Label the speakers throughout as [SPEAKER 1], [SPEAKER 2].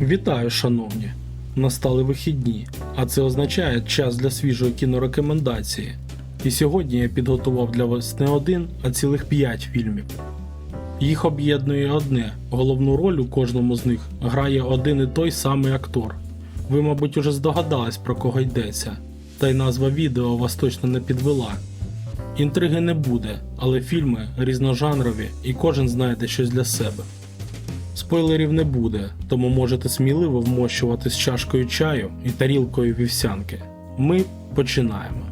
[SPEAKER 1] Вітаю, шановні! Настали вихідні, а це означає час для свіжої кінорекомендації. І сьогодні я підготував для вас не один, а цілих 5 фільмів. Їх об'єднує одне: головну роль у кожному з них грає один і той самий актор. Ви, мабуть, уже здогадались про кого йдеться, та й назва відео вас точно не підвела. Інтриги не буде, але фільми різножанрові і кожен знайде щось для себе. Спойлерів не буде, тому можете сміливо вмощувати з чашкою чаю і тарілкою вівсянки. Ми починаємо.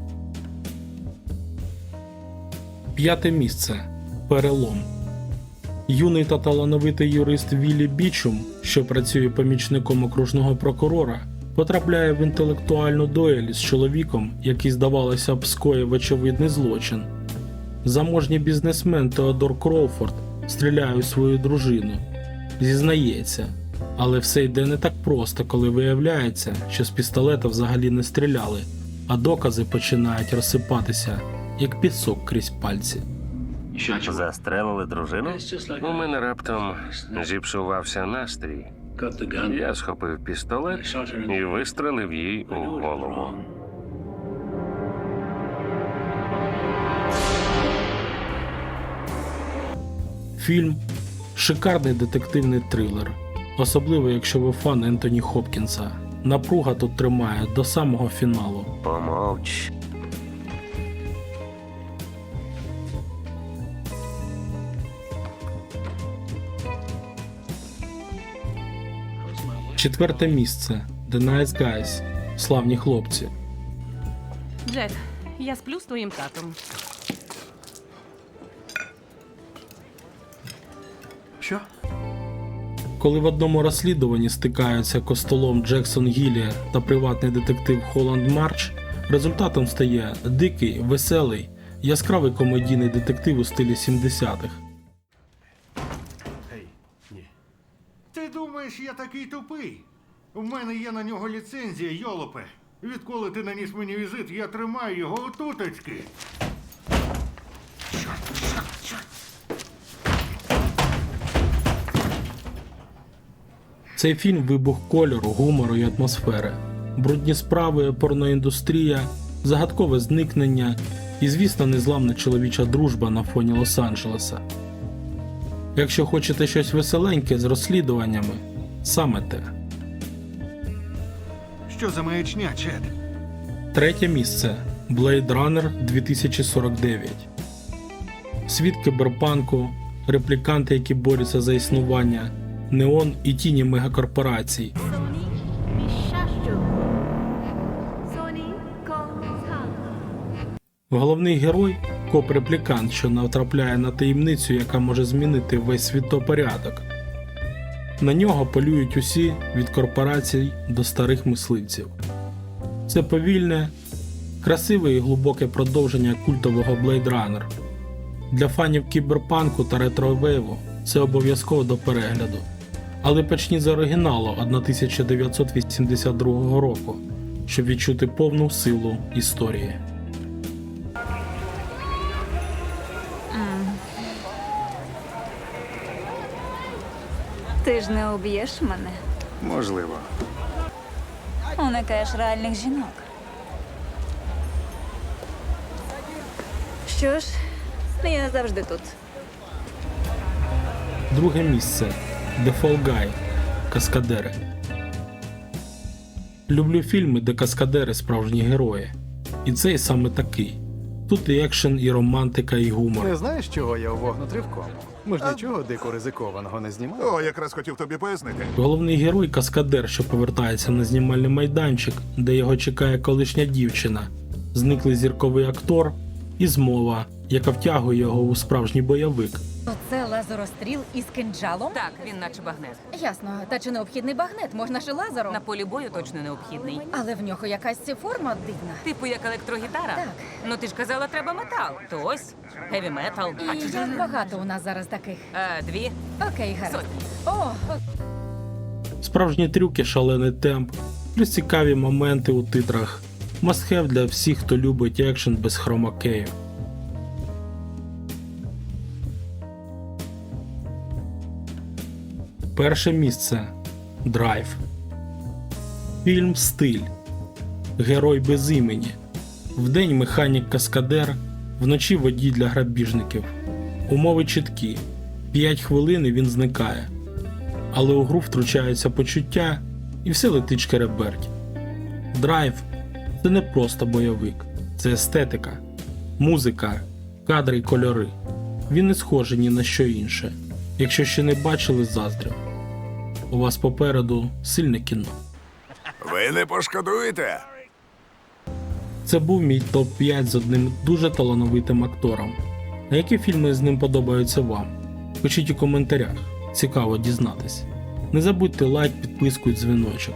[SPEAKER 1] П'яте місце. Перелом. Юний та талановитий юрист Віллі Бічум, що працює помічником окружного прокурора, потрапляє в інтелектуальну дуель з чоловіком, який, здавалося б, скоїв очевидний злочин. Заможній бізнесмен Теодор Кроуфорд стріляє у свою дружину. Зізнається, але все йде не так просто, коли виявляється, що з пістолета взагалі не стріляли, а докази починають розсипатися, як пісок крізь пальці.
[SPEAKER 2] Застрелили дружину? У мене раптом зіпсувався настрій. Я схопив пістолет і вистрелив їй у голову.
[SPEAKER 1] Фільм шикарний детективний трилер, особливо якщо ви фан Ентоні Хопкінса. Напруга тут тримає до самого фіналу.
[SPEAKER 2] Помовч.
[SPEAKER 1] Четверте місце The Nice Guys. Славні хлопці.
[SPEAKER 3] Джек, я сплю з твоїм татом.
[SPEAKER 4] Що?
[SPEAKER 1] Коли в одному розслідуванні стикаються костолом Джексон Гіллі та приватний детектив Холланд Марч, результатом стає дикий, веселий, яскравий комедійний детектив у стилі 70-х.
[SPEAKER 4] Ей, ні.
[SPEAKER 5] Ти думаєш, я такий тупий? У мене є на нього ліцензія, йолопе. Відколи ти наніс мені візит, я тримаю його отуточки.
[SPEAKER 1] Цей фільм вибух кольору, гумору і атмосфери, брудні справи, порноіндустрія, загадкове зникнення і, звісно, незламна чоловіча дружба на фоні Лос-Анджелеса. Якщо хочете щось веселеньке з розслідуваннями, саме те.
[SPEAKER 5] Що за маячня, Чед?
[SPEAKER 1] Третє місце Blade Runner 2049. Світ кіберпанку, репліканти, які борються за існування, неон і тіні мегакорпорацій. Головний герой коп-реплікант, що натрапляє на таємницю, яка може змінити весь світопорядок. На нього полюють усі від корпорацій до старих мисливців. Це повільне, красиве і глибоке продовження культового Blade Runner. Для фанів кіберпанку та ретровейву це обов'язково до перегляду. Але почніть з оригіналу 1982 року, щоб відчути повну силу історії.
[SPEAKER 6] Ти ж не уб'єш мене.
[SPEAKER 2] Можливо.
[SPEAKER 6] Уникаєш реальних жінок. Що ж, я завжди тут.
[SPEAKER 1] Друге місце The Fall Guy Каскадери. Люблю фільми, де каскадери справжні герої. І цей саме такий. Тут і екшен, і романтика, і гумор.
[SPEAKER 4] Не знаєш, чого я у вогнутривкому? Ми ж нічого дико ризикованого не знімали.
[SPEAKER 7] О, якраз хотів тобі пояснити.
[SPEAKER 1] Головний герой каскадер, що повертається на знімальний майданчик, де його чекає колишня дівчина, зниклий зірковий актор і змова, яка втягує його у справжній бойовик.
[SPEAKER 8] Це лазеростріл із кинджалом?
[SPEAKER 3] Так, він наче багнет.
[SPEAKER 8] Ясно. Та чи необхідний багнет? Можна ж і лазером.
[SPEAKER 3] На полі бою точно необхідний.
[SPEAKER 8] Але в нього якась форма дивна.
[SPEAKER 3] Типу як електрогітара?
[SPEAKER 8] Так.
[SPEAKER 3] Ну ти ж казала, треба метал. То ось геві метал. А
[SPEAKER 8] І
[SPEAKER 3] чи
[SPEAKER 8] як багато у нас зараз таких.
[SPEAKER 3] Е, дві
[SPEAKER 8] Окей, гаразд.
[SPEAKER 3] сотні.
[SPEAKER 8] О, о,
[SPEAKER 1] Справжні трюки, шалений темп, плюс цікаві моменти у титрах. Мастхев для всіх, хто любить екшен без хромакею. Перше місце Драйв. Фільм Стиль. Герой без імені. Вдень механік каскадер, вночі водій для грабіжників. Умови чіткі. 5 хвилин і він зникає. Але у гру втручаються почуття і все летить шкереберть. Драйв це не просто бойовик, це естетика, музика, кадри й кольори. Він не схожий ні на що інше. Якщо ще не бачили, заздрю. У вас попереду сильне кіно.
[SPEAKER 7] Ви не пошкодуєте?
[SPEAKER 1] Це був мій топ-5 з одним дуже талановитим актором. А які фільми з ним подобаються вам? Пишіть у коментарях, цікаво дізнатись. Не забудьте лайк, підписку і дзвіночок.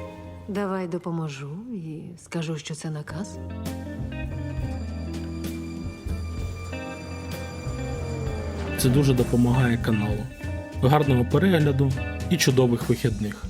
[SPEAKER 9] Давай допоможу і скажу, що це наказ.
[SPEAKER 1] Це дуже допомагає каналу. Гарного перегляду і чудових вихідних!